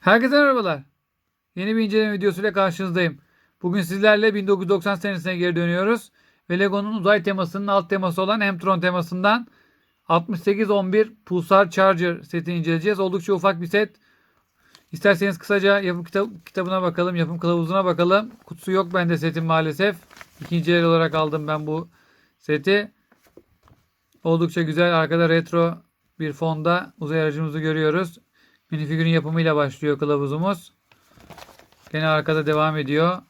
Herkese merhabalar. Yeni bir inceleme videosuyla karşınızdayım. Bugün sizlerle 1990 senesine geri dönüyoruz. Ve Lego'nun uzay temasının alt teması olan Emtron temasından 6811 Pulsar Charger setini inceleyeceğiz. Oldukça ufak bir set. İsterseniz kısaca yapım kita- kitabına bakalım, yapım kılavuzuna bakalım. Kutusu yok bende setin maalesef. İkinci el olarak aldım ben bu seti. Oldukça güzel. Arkada retro bir fonda uzay aracımızı görüyoruz. Minifigürün yapımıyla başlıyor kılavuzumuz. Gene arkada devam ediyor.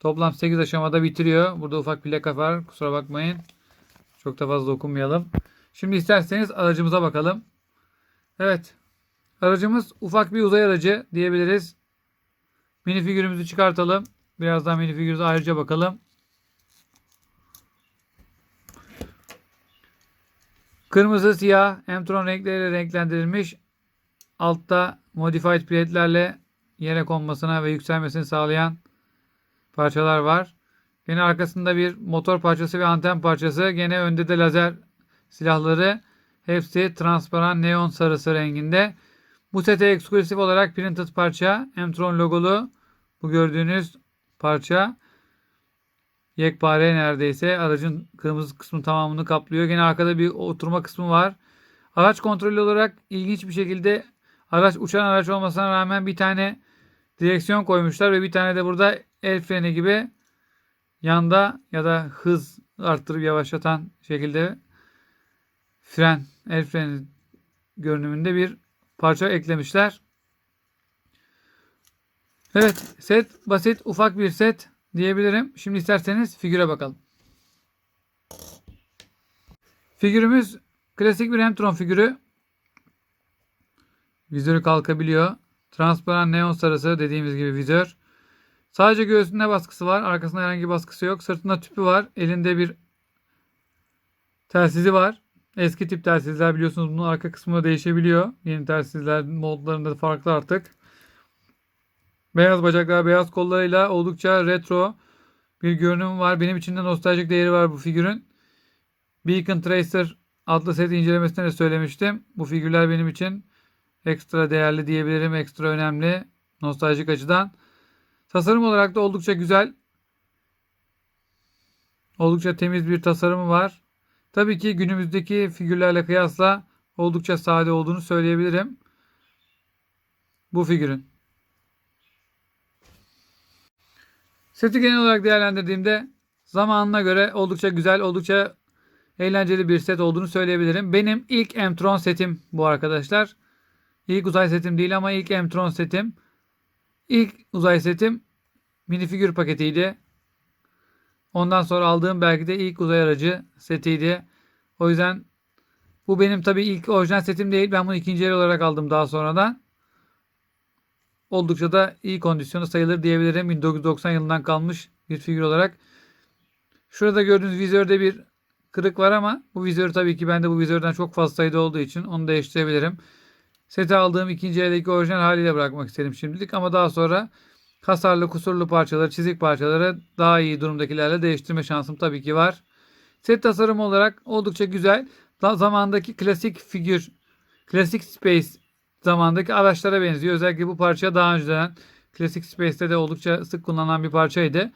Toplam 8 aşamada bitiriyor. Burada ufak plaka var. Kusura bakmayın. Çok da fazla dokunmayalım. Şimdi isterseniz aracımıza bakalım. Evet. Aracımız ufak bir uzay aracı diyebiliriz. Minifigürümüzü çıkartalım. Birazdan minifigürümüze ayrıca bakalım. Kırmızı, siyah, Emtron renkleriyle renklendirilmiş. Altta modified plate'lerle yere konmasına ve yükselmesini sağlayan parçalar var. Yine arkasında bir motor parçası ve anten parçası. Gene önde de lazer silahları. Hepsi transparan neon sarısı renginde. Bu sete eksklusif olarak printed parça. Emtron logolu bu gördüğünüz parça. Yekpare neredeyse. Aracın kırmızı kısmı tamamını kaplıyor. Gene arkada bir oturma kısmı var. Araç kontrolü olarak ilginç bir şekilde araç uçan araç olmasına rağmen bir tane direksiyon koymuşlar ve bir tane de burada el freni gibi yanda ya da hız arttırıp yavaşlatan şekilde fren, el freni görünümünde bir parça eklemişler. Evet, set basit, ufak bir set diyebilirim. Şimdi isterseniz figüre bakalım. Figürümüz klasik bir Emtron figürü. Vizörü kalkabiliyor. Transparan neon sarısı dediğimiz gibi vizör. Sadece göğsünde baskısı var. Arkasında herhangi bir baskısı yok. Sırtında tüpü var. Elinde bir telsizi var. Eski tip telsizler biliyorsunuz bunun arka kısmı değişebiliyor. Yeni telsizler modlarında farklı artık. Beyaz bacaklar, beyaz kollarıyla oldukça retro bir görünüm var. Benim için de nostaljik değeri var bu figürün. Beacon Tracer adlı set incelemesinde de söylemiştim. Bu figürler benim için ekstra değerli diyebilirim. Ekstra önemli. Nostaljik açıdan. Tasarım olarak da oldukça güzel. Oldukça temiz bir tasarımı var. Tabii ki günümüzdeki figürlerle kıyasla oldukça sade olduğunu söyleyebilirim. Bu figürün. Seti genel olarak değerlendirdiğimde zamanına göre oldukça güzel, oldukça eğlenceli bir set olduğunu söyleyebilirim. Benim ilk Emtron setim bu arkadaşlar. İlk uzay setim değil ama ilk Emtron setim. İlk uzay setim minifigür paketiydi. Ondan sonra aldığım belki de ilk uzay aracı setiydi. O yüzden bu benim tabii ilk orijinal setim değil. Ben bunu ikinci el olarak aldım daha sonradan. Oldukça da iyi kondisyonu sayılır diyebilirim. 1990 yılından kalmış bir figür olarak. Şurada gördüğünüz vizörde bir kırık var ama bu vizör tabii ki bende bu vizörden çok fazla sayıda olduğu için onu değiştirebilirim. Seti aldığım ikinci eldeki orijinal haliyle bırakmak istedim şimdilik ama daha sonra hasarlı kusurlu parçaları, çizik parçaları daha iyi durumdakilerle değiştirme şansım tabii ki var. Set tasarımı olarak oldukça güzel. Da zamandaki klasik figür, klasik space zamandaki araçlara benziyor. Özellikle bu parça daha önceden klasik space'te de oldukça sık kullanılan bir parçaydı.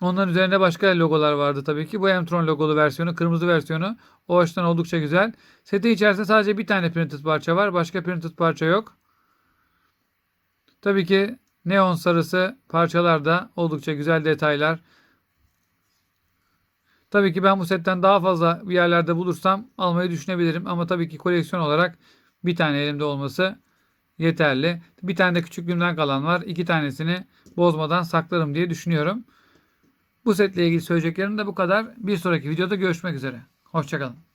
Onların üzerinde başka logolar vardı tabii ki. Bu Emtron logolu versiyonu, kırmızı versiyonu o açıdan oldukça güzel. Setin içerisinde sadece bir tane printed parça var. Başka printed parça yok. Tabii ki neon sarısı parçalarda oldukça güzel detaylar. Tabii ki ben bu setten daha fazla bir yerlerde bulursam almayı düşünebilirim. Ama tabii ki koleksiyon olarak bir tane elimde olması yeterli. Bir tane de küçüklüğümden kalan var. İki tanesini bozmadan saklarım diye düşünüyorum. Bu setle ilgili söyleyeceklerim de bu kadar. Bir sonraki videoda görüşmek üzere. Hoşçakalın.